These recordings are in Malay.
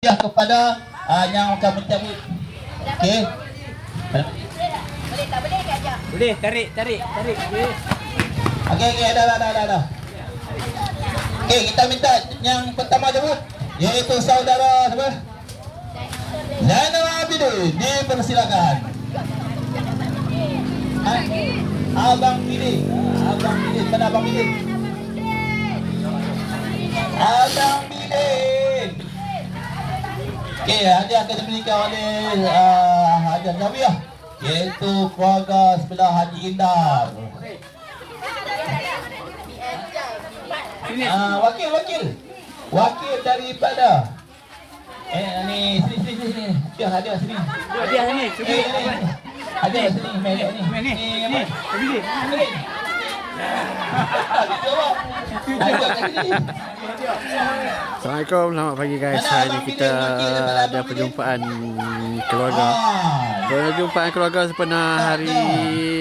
hadiah kepada uh, yang akan mencabut. Okey. Boleh tak boleh ke ajar? Boleh, tarik, tarik, tarik. Okey, okey, dah, dah, dah, dah, dah. Okey, kita minta yang pertama jemput iaitu saudara siapa? Zainal Abidin. Dipersilakan. Ha? Abang Bidin. Abang Bidin. Mana Abang Bidin? Abang Bidin. Okey, hadiah akan diberikan oleh uh, hadiah Zawiah iaitu keluarga sebelah Haji Indar. Ah, wakil wakil. Wakil daripada Eh ni sini sini sini. Dia hadiah sini. Hadiah ni, Eh, cuba. ni. Hadiah sini. Meh ni. Ni, ni, Ni ni. Assalamualaikum, selamat pagi guys. Hari ini kita ada perjumpaan keluarga. Ah. Perjumpaan keluarga sempena Hari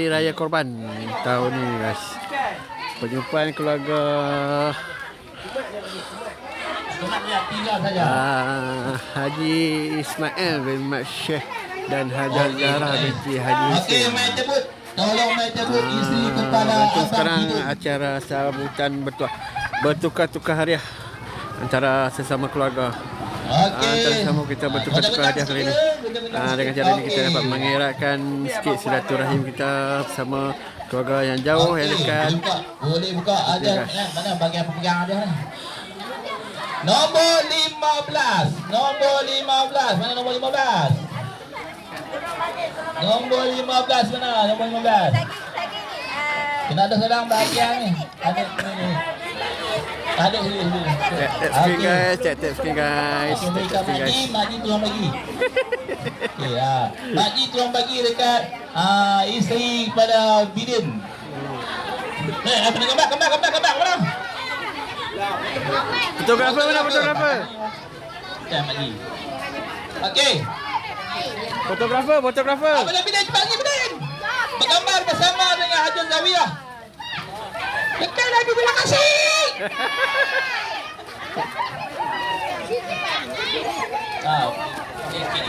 Raya Korban tahun ini guys. Perjumpaan keluarga uh, Haji Ismail bin Mat Syekh dan Hajar Zahra binti Haji Hussein. Tolong jemput isteri kepada Ah, Abang sekarang acara sambutan bertuah bertukar-tukar hadiah antara sesama keluarga. Okey. Ah, antara sesama kita bertukar-tukar hadiah kali ini. Ah, dengan cara ini kita dapat mengeratkan sikit silaturahim kita bersama keluarga yang jauh yang Okey, dekat. Boleh buka ada eh, mana bagian pemegang ada ni. Nombor 15. Nombor 15. Mana nombor 15? Nombor 15 mana? Nombor 15. Lagi, lagi ni. ah, Kena ada seorang bahagian ni. Ada ni. ni. Ada sini sini. Tap tap screen guys, tap tap screen guys, Okey, tap berikan tap screen Mak Ji, guys. Mak Ji tolong bagi. Okey. Mak Ji tolong bagi dekat ah isteri kepada Bidin. Eh, apa nak gambar? Gambar, gambar, gambar. Mana? Fotografer mana fotografer? Okey. Fotografer, fotografer. Apa nak Bidin? Cepat ni, Bidin. Bergambar bersama dengan Hajar Zawiyah. Dekat lagi, terima kasih. Ah, okey, okey.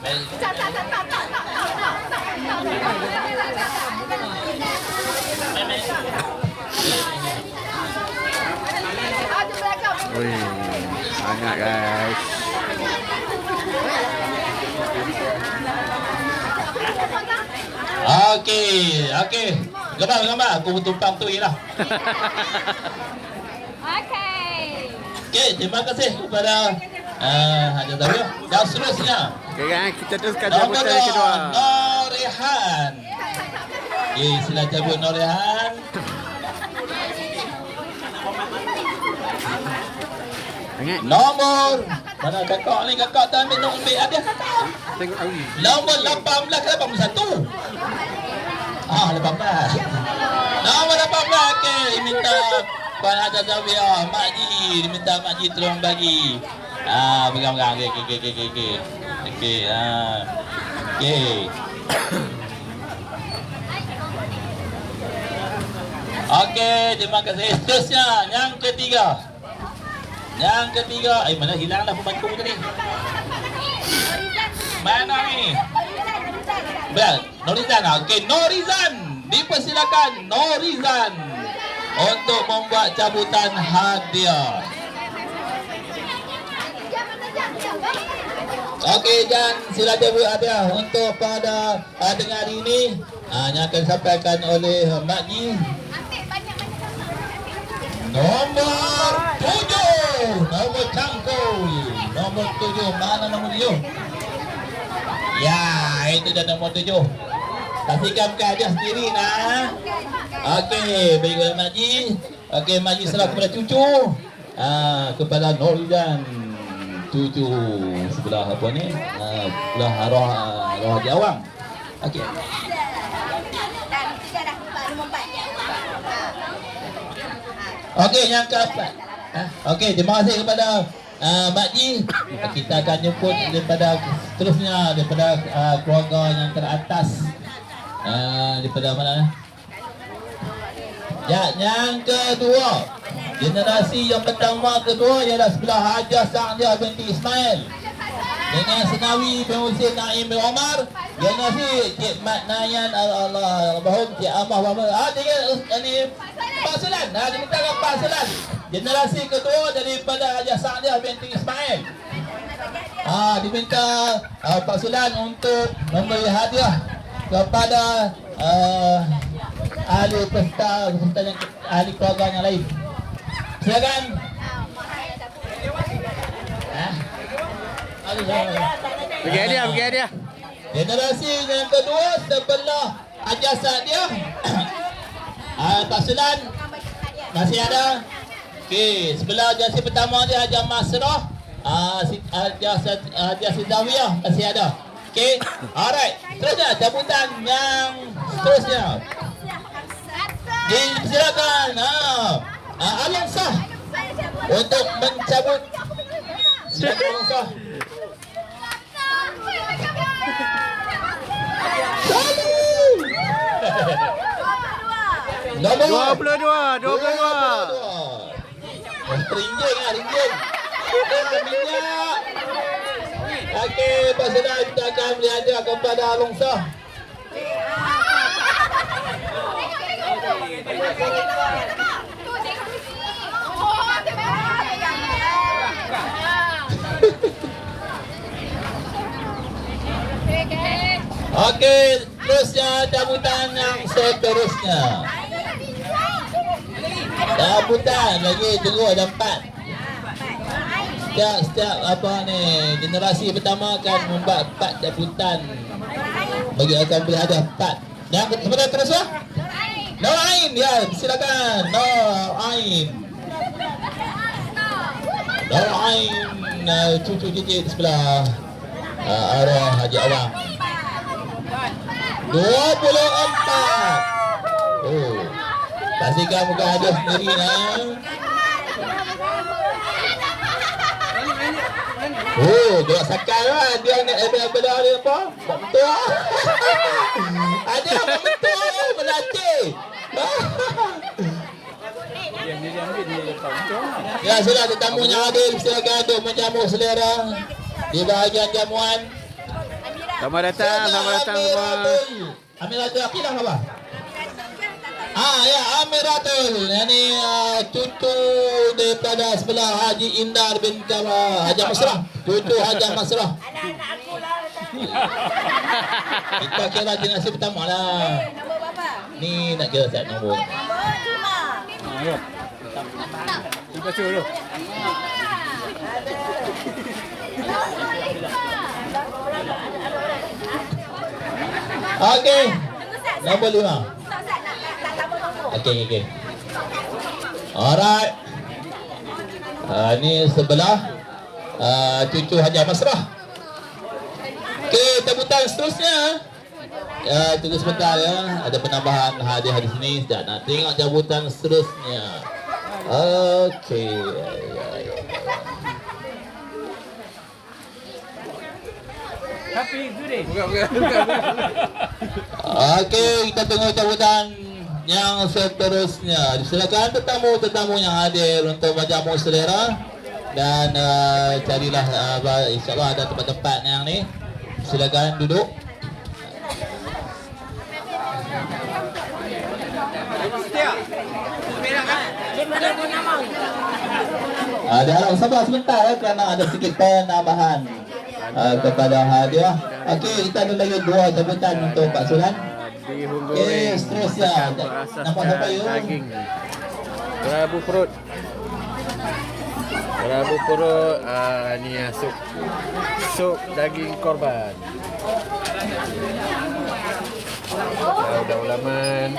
Baik. tak, tak, tak, tak, tak, tak, tak, tak, tak. Ada belakang. Wih, sangat guys. Okey, okey. Gambar, gambar. Aku tumpang tu lah. Okey. Okey, terima kasih kepada uh, Hajar Zawiyah. Dan seterusnya, Okey guys, kita teruskan jemputan yang kedua. dua, Norehan. Okey, sila cabut Norehan. Sangat. Mana kakak ni kakak tak ambil nombor ambil hadiah kakak. Tengok awi. Nombor 18 ke 81? Ah, 18. Nombor 18 okey, diminta Puan Hajar Zawiyah, Mak Ji, diminta Mak Ji tolong bagi. Ah, pegang-pegang. Okey, okey, okey, okey, okey. Okey, ah. Okey. Okey, terima kasih. Seterusnya, yang ketiga. Yang ketiga, eh mana hilang dah pembantu tadi? Mana ni? Bel, Norizan. Okey, Norizan. Dipersilakan Norizan untuk membuat cabutan hadiah. Okey, Jan, sila cabut hadiah untuk pada uh, dengar ini uh, yang akan disampaikan oleh Mak Ji. Nombor tujuh, nombor cangkul, nombor tujuh, mana nombor tujuh? Ya, itu dah nombor tujuh. Bukan hadiah sendiri nah. Okey, baik kepada Mak Ji. Okey, Mak Ji serah kepada cucu. Ah, kepada Norizan cucu sebelah apa ni? Ah, sebelah arwah arwah Haji Awang. Okey. Dan tiga dah, empat, nombor empat. Okey, yang keempat. Ha? Okey, terima kasih kepada uh, Mak Ji. Kita akan jemput daripada seterusnya daripada uh, keluarga yang teratas. Uh, daripada mana? Ya, yang kedua. Generasi yang pertama kedua ialah sebelah Hajah Sa'diah binti Ismail dengan Senawi Hussein Naim bin Omar generasi Cik Mat Nayan Allah Almarhum Cik Amah ah tiga ini Pak Selan ah dimintakan Pak Selan generasi kedua daripada Hajah Sa'diah binti Ismail. Ah diminta ah, Pak Selan untuk memberi hadiah kepada ah, ahli pesta ahli keluarga yang lain. Silakan Bagi hadiah, bagi hadiah. Generasi yang kedua sebelah Hajar Sadiah ah, Tak Selan Masih ada? Okey, sebelah generasi pertama dia Hajar Masrah ah, Sad- Hajar Sidawiyah Masih ada. Okey, alright. Terusnya, cabutan yang seterusnya. Dipersilakan ah, ah, Alian sah. Untuk mencabut Alian sah Nombor 22, 22. Ringgit lah, ringgit. Minyak. Okey, Pak kita akan beri hadiah kepada Along Sah. Okey, terusnya cabutan yang seterusnya. Cabutan lagi tunggu ada empat. Setiap, setiap apa ni generasi pertama akan membuat empat cabutan bagi akan beri hadiah empat. Yang kepada terusnya? No Ain, ya silakan. No Ain. No Ain, uh, cucu cicit sebelah uh, arwah Haji Awang. 24 Oh Pastikan bukan hadiah sendiri nak Oh, gerak sakal lah. Dia nak ada benda dia apa? Betul Ada apa betul Melatih Ya sudah tetamu yang hadir Silakan untuk menjamu selera. Di bahagian jamuan Selamat datang, selamat datang semua. Amiratul Aqilah apa? Ah ya Amiratul Ini uh, cucu daripada sebelah Haji Indar bin Kama Haji Masrah Cucu Haji Masrah Anak-anak aku lah. Kita kira generasi pertama lah? Ni nak kira set nombor Nombor lima. Terima kasih dulu. Okey Tunggu Sat. Nombor lima nombor. Okey okey Alright uh, Ni sebelah uh, Cucu Haji Masrah Okey tebutan seterusnya Ya, tunggu sebentar ya. Ada penambahan hadiah di sini. Sekejap nak tengok cabutan seterusnya. Okey. Ya, ya, ya. Tapi itu deh. Buka, buka, buka. Okey, kita tunggu cabutan yang seterusnya. Silakan tetamu-tetamu yang hadir untuk menjamu selera dan uh, carilah uh, insyaAllah ada tempat-tempat yang ni. Silakan duduk. Uh, dia harap sabar sebentar ya, kerana ada sedikit penambahan uh, kepada hadiah. Okey, kita ada lagi dua cabutan untuk Pak Sulan. Okey, seterusnya. Berasaskan Nampak siapa you? Kerabu perut. Kerabu perut. Ah, ni ya, sup. Sup daging korban. Daun ulaman.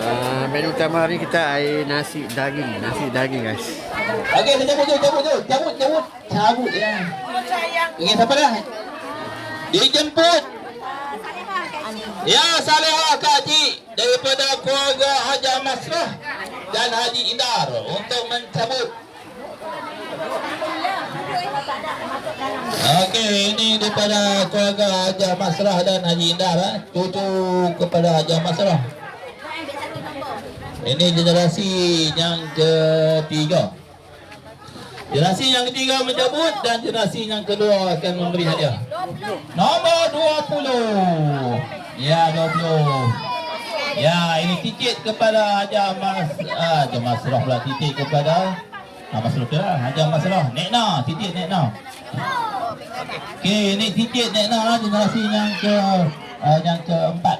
Ah, menu utama hari kita air nasi daging. Nasi daging guys. Okey, kita cabut dulu, cabut dulu. Cabut, cabut. Cabut ya. Okey, siapa dah? Dijemput. Ya, Salihah Kak Cik daripada keluarga Haji Masrah dan Haji Indar untuk mencabut. Okey, ini daripada keluarga Haji Masrah dan Haji Indar eh. Cucu kepada Haji Masrah. Ini generasi yang ketiga. Generasi yang ketiga mencabut dan generasi yang kedua akan memberi hadiah. Nombor 20. Ya, 20. Ya, ini titik kepada Haji Mas ah, Haji Masrah pula titik kepada ah, Masrah ke Haji Masrah. Nekna, titik Nekna. Okey, ini titik Nekna lah generasi yang ke ah, yang keempat.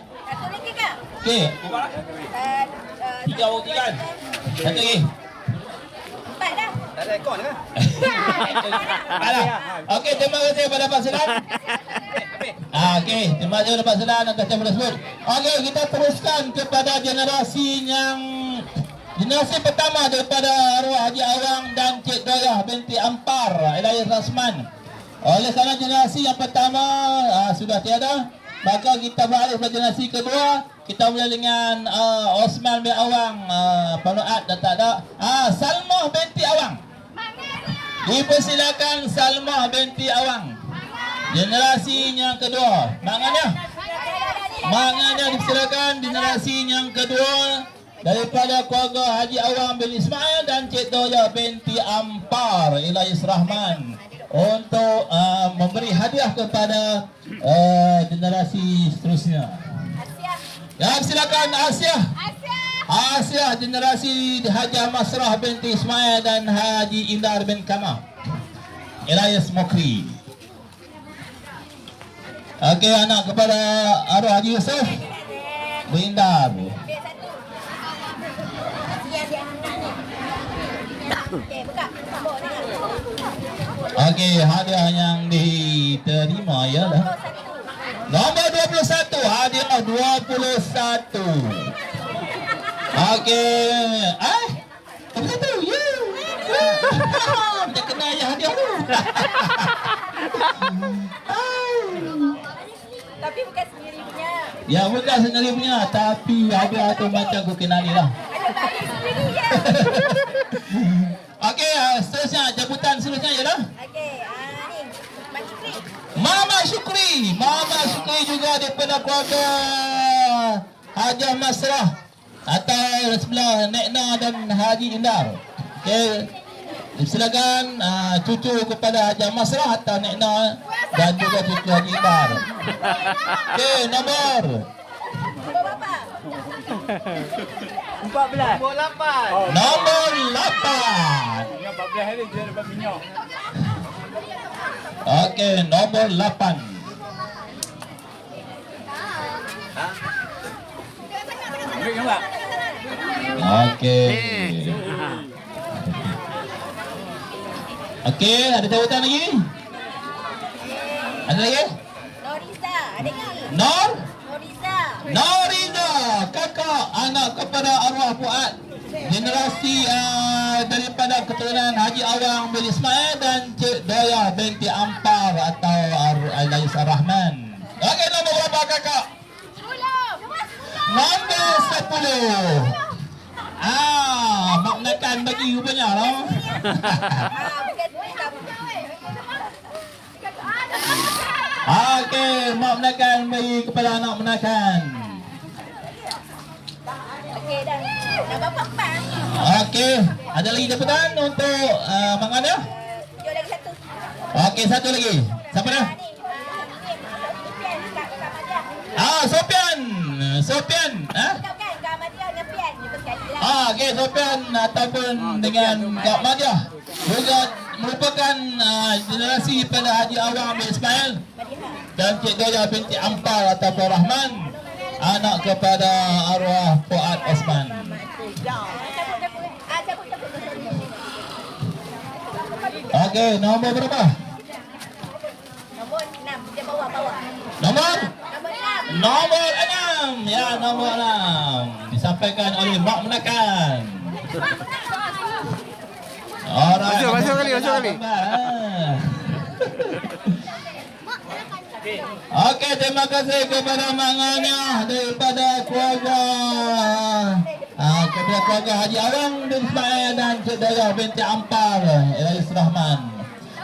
Okey, Uh, uh, tiga orang tiga. kan? Satu lagi. Dah. Alah. Okey, terima kasih kepada Pak Selan. Ah, okey, terima kasih kepada Pak Selan atas tema tersebut. Okey, kita teruskan kepada generasi yang generasi pertama daripada arwah Haji Awang dan Cik Doyah binti Ampar, Elias Rasman. Oleh kerana generasi yang pertama ah, sudah tiada, maka kita beralih kepada generasi kedua. Kita mula dengan ah, Osman bin Awang, uh, Panuat dan tak ada. Ah, Salmah binti Awang. Dipersilakan Salmah binti Awang. Generasi yang kedua. Maknanya, maknanya dipersilakan generasi yang kedua daripada keluarga Haji Awang bin Ismail dan Cik Doya binti Ampar Ilais Rahman untuk uh, memberi hadiah kepada uh, generasi seterusnya. Ya, silakan Asia. Asia. Asia generasi Haji Masrah binti Ismail dan Haji Indar bin Kama. Elias Mokri. Okey anak kepada arwah Haji Yusuf bin Indar. Ambil satu. Asia dia anak ni. Okey, hadiah yang diterima ialah nombor 21 hadiah 21. Okey. Eh? Apa tu? Ya. Macam kena ya hadiah tu. Tapi bukan sendiri punya. Ya bukan sendiri punya Tapi hadiah tu macam aku kenal ni lah Ada sendiri. Okey uh, seterusnya Jemputan seterusnya ialah Okey, ah ni. Mak Cukri. Mama Syukri Mama Syukri juga daripada keluarga Hajah Masrah Atau sebelah Nekna dan Haji Indar Okey Silakan uh, cucu kepada Hajah Masrah atau Nekna dan juga cucu Haji Indar. Okey, nombor Nombor berapa? Empat belas. nombor 8. Empat belas hari dia dapat minyak. Okey, nombor 8. Ambil gambar. Okey. Okey, ada jawatan lagi? Ada lagi? Noriza. Ada lagi. Nor? Noriza. Noriza, kakak anak kepada arwah Fuad. Generasi uh, daripada keturunan Haji Awang bin Ismail dan Cik Daya binti Ampar atau Ar- Alais Rahman. Okey, nombor berapa kakak? Nombor 10. Ah, maknakan bagi rupanya lah. Ah. Okey, mak menakan bagi kepada anak menakan. Okey, dah. Nombor empat. Okey, ada lagi jabatan untuk uh, Mak Ngana? Jom lagi satu. Okey, satu lagi. Siapa dah? Ah, ni. Ah, ni. Pian kat kat Madia. Ah, Sofian. Sofian, ha? Bukan, bukan. Kat Madia dengan Pian. Jumpa sekali lah. Ah, okey, Sofian ataupun dengan Kak Madia. Juga merupakan uh, generasi pada Haji Awang bin Ismail dan Cik Doya binti Ampar ataupun Rahman. Anak kepada arwah Fuad Osman. Ah. Okey, nombor berapa? Nombor enam. Dia bawah, bawah. Nombor? Nombor enam. Ya, nombor enam. Disampaikan oleh Mak Menakan. Alright. Masuk, masuk kali, masuk kali. Okey, terima kasih kepada Mak Nganya daripada keluarga ah, kepada keluarga Haji Awang bin Ismail dan Cik Dara binti Ampar Elais Rahman.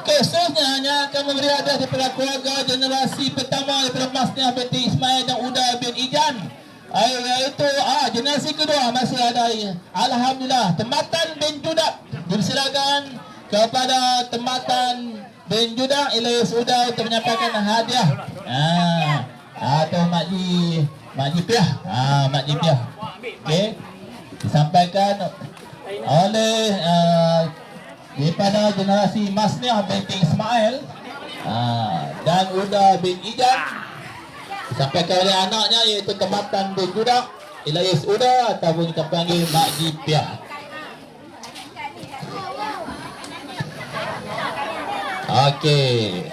Okey, seterusnya hanya akan memberi hadiah daripada keluarga generasi pertama daripada Masniah binti Ismail dan Uda bin Ijan. Ay, itu ah generasi kedua masih ada Alhamdulillah Tempatan bin Judak Dipersilakan kepada Tempatan bin Judak Ilyas Uda untuk menyampaikan hadiah. Ah, Atau Makji Makji Piah. Ah, Makji Piah. Okey Disampaikan oleh uh, daripada generasi Masniah binti Ismail ah, dan Uda bin Ijaz. Disampaikan oleh anaknya iaitu Tempatan bin Judak Ilayas Uda ataupun kita panggil Mak Jipia Okey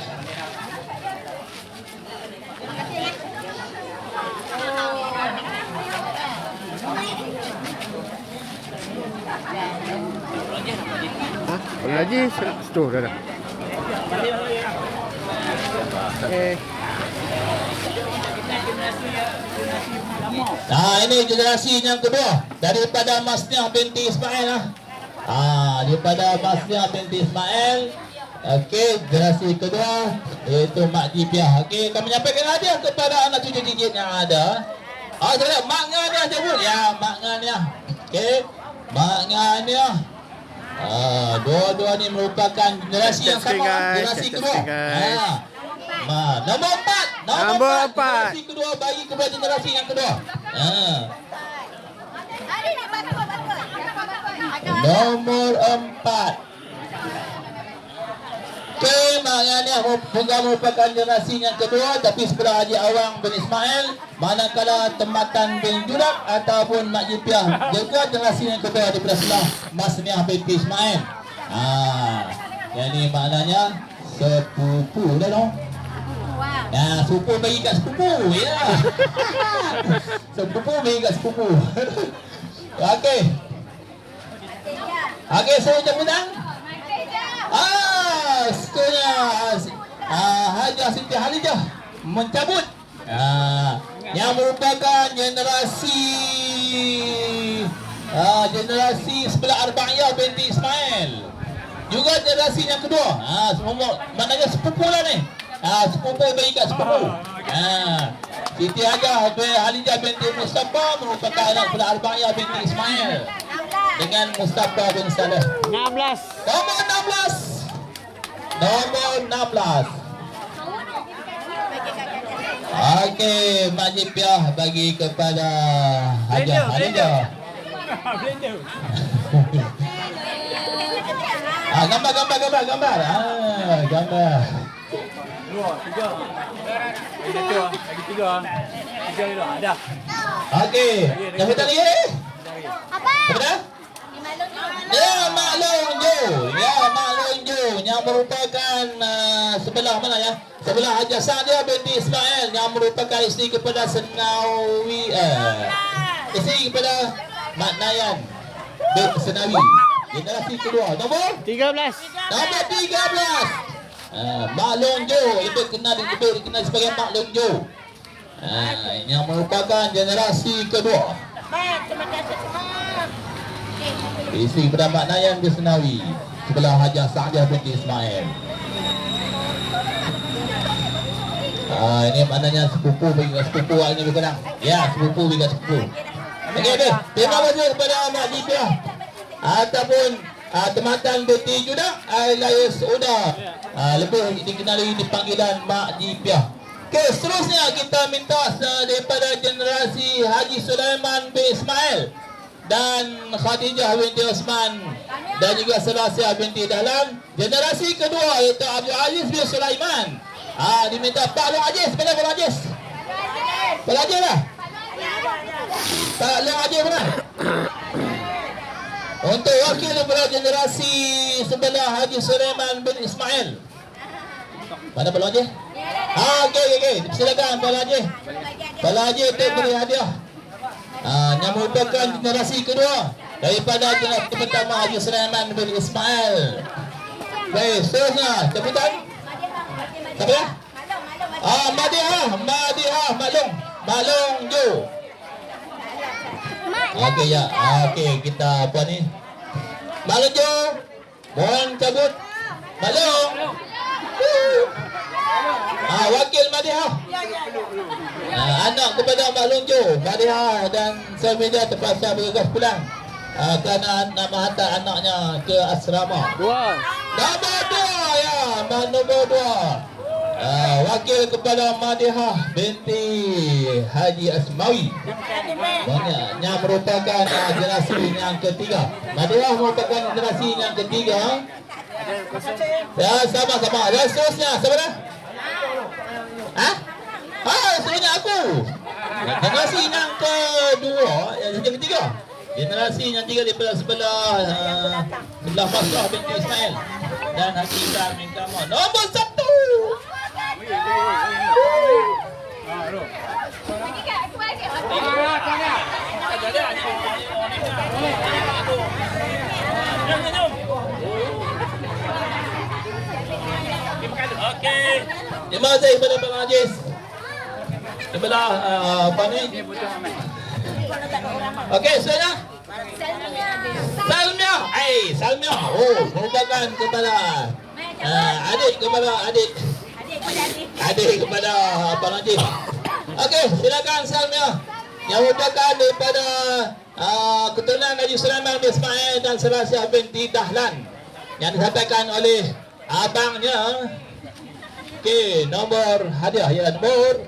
Lagi, setuh dah dah. Eh, Nah ini generasi yang kedua daripada Masniah binti Ismail lah. Ah daripada Masniah binti Ismail. Okey, generasi kedua iaitu Mak Jipiah. Okey, kami menyampaikan hadiah kepada anak cucu cicit yang ada. Ah, saya Mak Ngania sebut. Ya, Mak Ngania. Okey. Mak Ngania. Ah, dua-dua ni merupakan generasi yang sama, guys, generasi kedua. guys. Ma, nombor empat. Nombor empat. Generasi kedua bagi kepada generasi yang kedua. Ada. Nomor empat. Okey, maknanya bukan merupakan generasi yang kedua tapi sebelah Haji Awang bin Ismail manakala Tempatan bin Judak ataupun Mak Jipiah juga generasi yang kedua daripada sebelah Masniah bin Ismail. Ah, yang ni maknanya sepupu dah dong. Ya, sepupu bagi kat sepupu ya. sepupu bagi kat sepupu. Okey. Okey, saya ucap menang. Tiga. Ah, skornya ah, Siti Halijah mencabut ah, yang merupakan generasi ah, generasi sebelah Arba'iyah binti Ismail. Juga generasi yang kedua. Ah, semua maknanya sepupu lah ni. Ah, sepupu bagi kat sepupu. Ah, Siti Hajah bin Halijah binti Mustafa merupakan anak sebelah Arba'iyah binti Ismail dengan Mustafa bin Saleh. 16. Nombor 16. Nombor 16. Bagi kakak kakak. Okey, Mak Jipiah bagi kepada Hajah Halijah. Blender. Ah, gambar, gambar, gambar, gambar. Ah, gambar. Dua, tiga. Lagi satu. Lagi tiga. Tiga dulu. Ada. Okey, dah betul lagi? Apa? Ya, Mak Long Jo. Ya, Mak Long Jo yang merupakan uh, sebelah mana ya? Sebelah Hajah Sadia binti Ismail yang merupakan isteri kepada Senawi eh isteri kepada Mak Nayan bin Senawi. Generasi kedua. Nombor 13. Nombor 13. Ah, Mak Long Jo lebih kenal lebih dikenal sebagai Mak Long Jo. Ah, yang merupakan generasi kedua. Terima kasih semua. Kepada Mak Nayan bin Senawi sebelah Hajah Sa'diah binti Ismail. Ah, ini maknanya sepupu bagi sepupu hari ini lebih kurang. Ya, sepupu bagi sepupu. Okey, okey. Terima kasih kepada Mak Jipiah ataupun ah, Tematan Binti Judak alias Uda. Ah, lebih dikenali di panggilan Mak Jipiah. Okey, seterusnya kita minta daripada generasi Haji Sulaiman bin Ismail dan Khadijah binti Osman dan juga Selasih binti Dahlan. Generasi kedua iaitu Abdul Aziz bin Sulaiman. Ah diminta Pak Long Aziz mana Pak Long Aziz. Pak Long Aziz. Lah Pak Long Aziz mana untuk wakil daripada generasi sebelah Haji Sulaiman bin Ismail. Mana Pak Long Aziz ah okey okey okey. Silakan Pak Long Aziz. Pak Long Aziz untuk beri hadiah Ah, yang merupakan generasi kedua daripada generasi pertama Haji Sulaiman bin Ismail. Baik, seterusnya jemputan. Siapa ya? Ah, Madiha, Madiha, Maklong, Maklong Jo. Okey ya, ah, okey kita apa ni? Maklong Jo, mohon cabut. Maklong. Ah, wakil panggil Madiha. Uh, anak kepada Mak Lonjo, Madiha dan Samidia terpaksa bergegas pulang. Uh, kerana nak menghantar anaknya ke asrama. Dua. Nombor dua ya, Mak nombor dua. Uh, wakil kepada Madihah binti Haji Asmawi Banyak yang merupakan uh, generasi yang ketiga Madihah merupakan generasi yang ketiga Ya, sama-sama. Dan seterusnya, dah? Ha? Ha, seterusnya aku. Generasi yang kedua, yang ketiga. Generasi yang tiga daripada sebelah uh, sebelah Fasrah binti Ismail dan Haji Izzah bin Kamal. Nombor satu. Terima kasih kepada Pak Najis. Sebelah uh, apa ni? Okey, seterusnya. Salmia. Eh, Salmia. Oh, merupakan kepada uh, adik kepada adik. Adik pada adik. Adik kepada Abang Najib. Okey, silakan Salmia. Yang merupakan daripada uh, keturunan Haji Sulaiman bin Ismail dan Selasa binti Dahlan. Yang disampaikan oleh abangnya. Okey, nombor hadiah ya nombor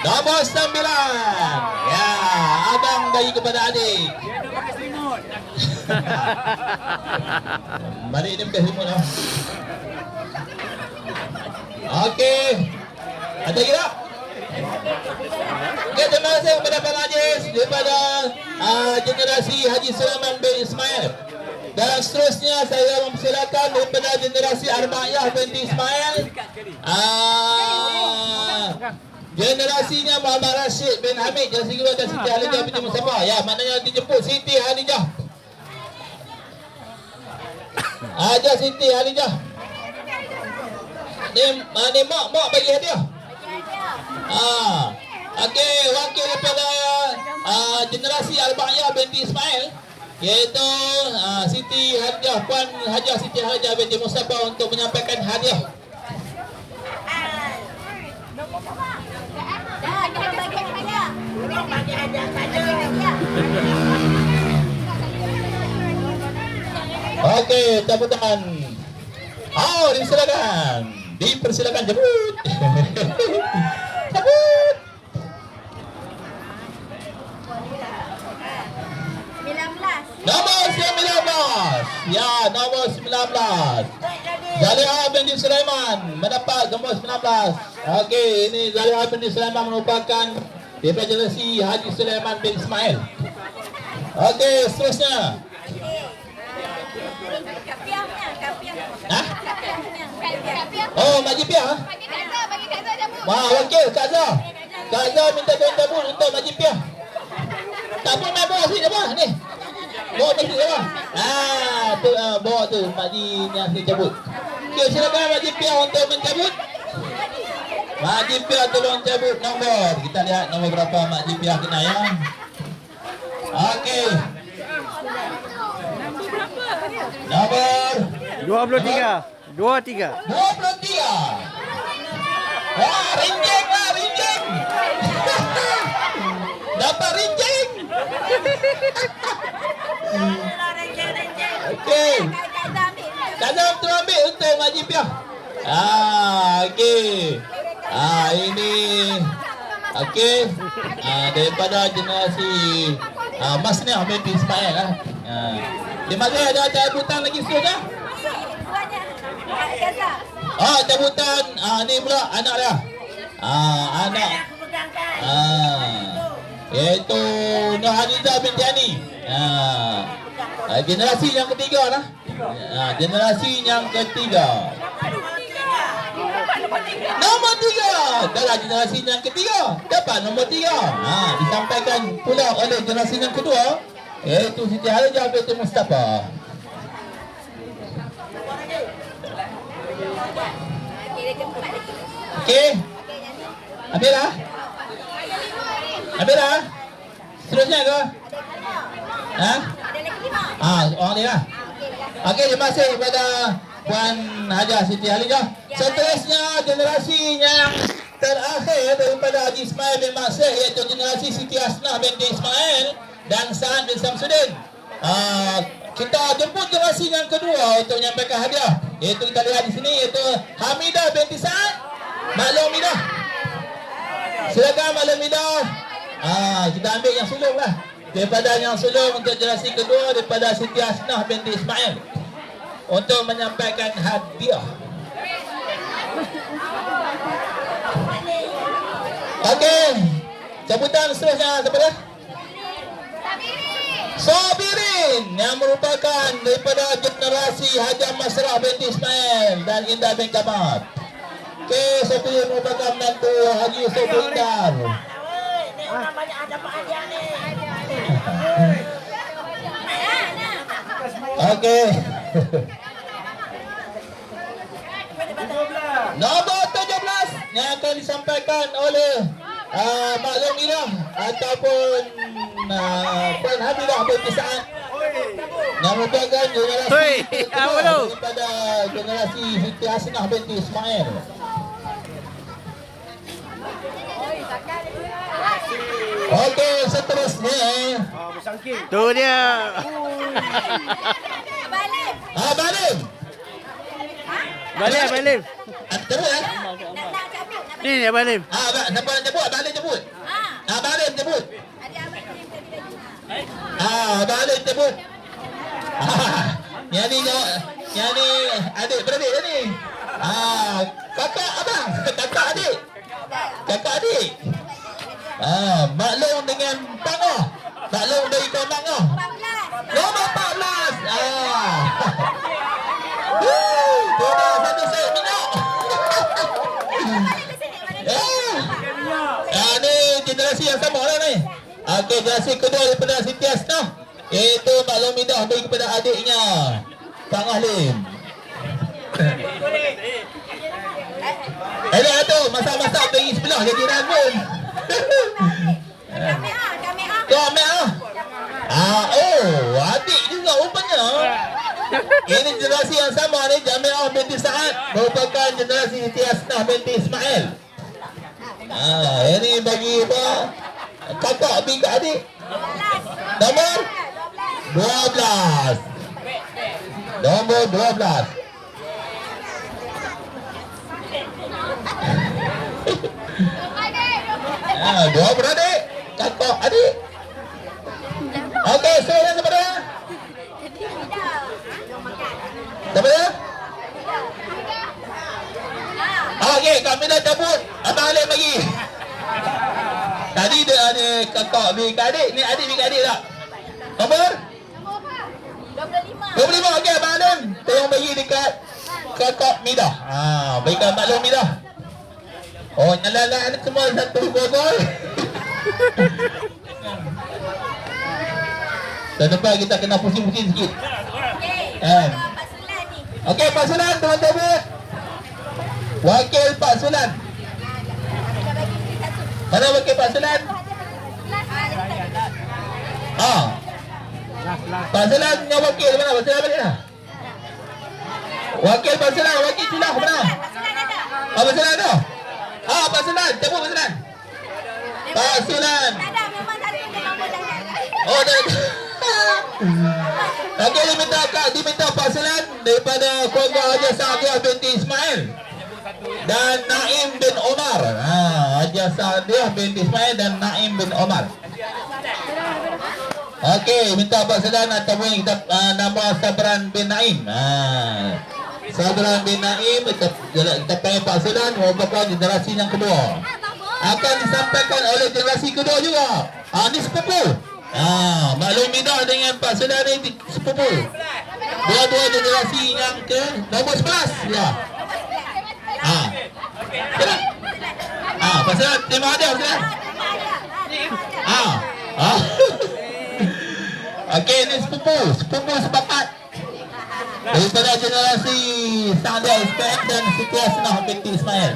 nombor sembilan. Ya, abang bagi kepada adik. Balik ni bukan semua lah. Okey. Ada tak? Okey, terima kasih kepada Pak Najis daripada uh, generasi Haji Sulaiman bin Ismail. Dan seterusnya saya mempersilakan daripada generasi Arbaiyah binti Ismail. Uh, generasinya Muhammad Rashid bin Hamid dan Siti dan Siti Halijah binti Mustafa. Ya, maknanya dijemput Siti Halijah. Aja Siti Halijah. Ni, ni mak mak bagi hadiah. Ah. Okey, wakil daripada uh, generasi Al-Ba'iyah binti Ismail iaitu uh, Siti Hajah Puan Hajah Siti Hajah binti Mustafa untuk menyampaikan hadiah. Okey, tepuk tangan. Oh, dipersilakan. Dipersilakan jemput. Sembilan belas. Nombor 19. Ya, nombor 19. Zaliha binti Sulaiman mendapat nombor 19. Okey, ini Zaliha binti Sulaiman merupakan daripada generasi Haji Sulaiman bin Ismail. Okey, seterusnya. Kapiahnya, kapiah. Ha? Kapiahnya. Kapiah. Oh, Mak Jipiah. Bagi bagi. Wah, okey, Kak Zah. Kak Zah minta tuan tabur untuk Mak Jipiah. Tabur nak bawa sini apa? Ni. Bawa ke sini apa? Ah, tu uh, bawa tu Mak Ji ni asli cabut. Okey, silakan Mak Jipiah untuk mencabut. Mak Jipiah tolong cabut nombor. Kita lihat nombor berapa Mak Jipiah kena ya. Okey. Nombor Dua puluh tiga. Dua tiga. 23. Wah, rinjing lah, rinjing. Dapat rinjing. Okey. Kak Zam tu ambil untuk Mak Jipiah. Ah, okey. Ah, ini okey. Ah, daripada generasi ah, Mas ni Ahmed bin Ismail lah. Ah. Terima kasih ada cabutan lagi seterusnya. Buatnya. Kak Zah. Ah, cabutan ah, ni pula anak dia. Ah, anak. Ah. Iaitu Nur Hadiza binti Ani. Ah. ah, generasi yang ketiga lah. Ah, generasi yang ketiga. Nombor tiga Dalam generasi yang ketiga Dapat nombor tiga ha, Disampaikan pula oleh generasi yang kedua Iaitu Siti Halijah binti Mustafa lagi. Okey Habis dah Habis dah Seterusnya ke Ha? Ah, orang ni lah Okey, terima kasih kepada Puan Haja Siti Halijah. Seterusnya generasi yang terakhir daripada Haji Ismail bin Maksir iaitu generasi Siti Hasnah binti Ismail dan Sa'ad bin Samsudin. Ah, kita jemput generasi yang kedua untuk menyampaikan hadiah. Iaitu kita lihat di sini iaitu Hamidah binti Sa'ad. Maklum Hamidah. Silakan Maklum Hamidah. Ah, kita ambil yang sulung lah. Daripada yang sulung untuk generasi kedua daripada Siti Hasnah binti Ismail untuk menyampaikan hadiah. Okey. Sebutan seterusnya siapa dia? Sabirin yang merupakan daripada generasi Haji Masrah binti Ismail dan Indah bin Kamat. Okey, Sabirin merupakan menantu Haji Indar. Okey. Nombor 17 yang akan disampaikan oleh uh, Maklum Irah ataupun uh, Puan Hamidah binti Sa'ad yang merupakan generasi kedua daripada generasi Siti Hasnah binti Ismail. Okey, seterusnya Ah, bersangking. Tu dia. Balik. Ah, Balim. Balik, balik. Ah, Terus eh? Nak nak cabut. Nak Ni dia balik. Ah, Abang, siapa nak jemput? Abang Alim jemput. Ha. Ah, Abang Alim jemput. Ada abang ni tadi. Ah, Abang Alim jemput. Ah, yang ni, yang ni adik beradik dah ni. Ah, kakak abang, kakak adik. Kakak adik. Ah, maklum dengan Pangoh. Maklum dari kaum Pangoh. 14. Nombor 14. Ah. Woo, tu dah satu set minyak. Ah, ni generasi yang sama lah ni. Okey, generasi kedua daripada Siti Asnah. Iaitu Maklum Midah beri kepada adiknya. Kang Ahlim. Eh, tu masak-masak pergi sebelah jadi Kau ambil ah. Ah, oh, adik juga rupanya. Ini generasi yang sama ni Jamiah binti Sa'ad merupakan generasi Siti Asnah binti Ismail. Ah, ini bagi apa? Kakak bagi adik. Nombor 12. Nombor 12. Ah, dua beradik. Kakak adik. Okey, saya siapa dia? Siapa dia? Ah, Okey, kami dah cabut. Abang Alim bagi. Tadi dia ada kakak bagi adik. Ni adik bagi adik tak? Nombor? 25. 25. Okey, Abang Alim. Tolong bagi dekat kakak Midah. Ah, bagikan maklum Midah. Oh, nyala-nyala semua satu gol-gol. Dan depan kita kena pusing-pusing sikit. Okey. Eh. Pak Sulan ni. Okey, Pak Sulan, teman-teman. Wakil Pak Sulan. Mana wakil Pak Sulan? Ah. Ah. Pak Sulan dengan wakil mana? Pak Sulan balik dah. Wakil Pak Sulan, wakil Sulah mana? Pak Sulan ada. Pak Sulan ada? Ah, Pak Sulan, cabut Pak Sulan. Pak Sulan. Tak ada, memang tak ada dia nombor dah. Oh, dah. Okey, diminta Kak, diminta Pak Sulan daripada keluarga Haji Sa'adiah binti Ismail dan Naim bin Omar. Ha, Haji Sa'adiah binti Ismail dan Naim bin Omar. Okey, minta Pak Sulan ataupun kita uh, nama Sabran bin Naim. Ha. Sabran bin Naim panggil Pak Sulan merupakan generasi yang kedua akan disampaikan oleh generasi kedua juga. Ah ni sepupu. Ah maklum Midah dengan Pak Sedar ni di- sepupu. Dua-dua generasi yang ke nombor 11 ya. Sedar. Ah Pak Sedar terima ada Pak Sedar. Ah. Ah. Okey ni sepupu, sepupu sepakat. Daripada generasi Sa'ad SPM dan Siti Asnah binti Ismail.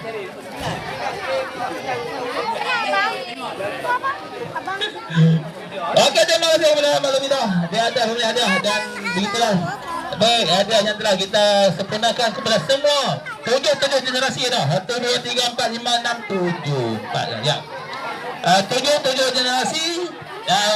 Okey, terima kasih kepada Malam Ida. Dia ada punya hadiah dan begitulah Baik, hadiah yang telah kita sempurnakan kepada semua tujuh tujuh generasi dah. Satu, dua, tiga, empat, lima, enam, tujuh. Empat. Ya. Uh, tujuh tujuh generasi. Uh,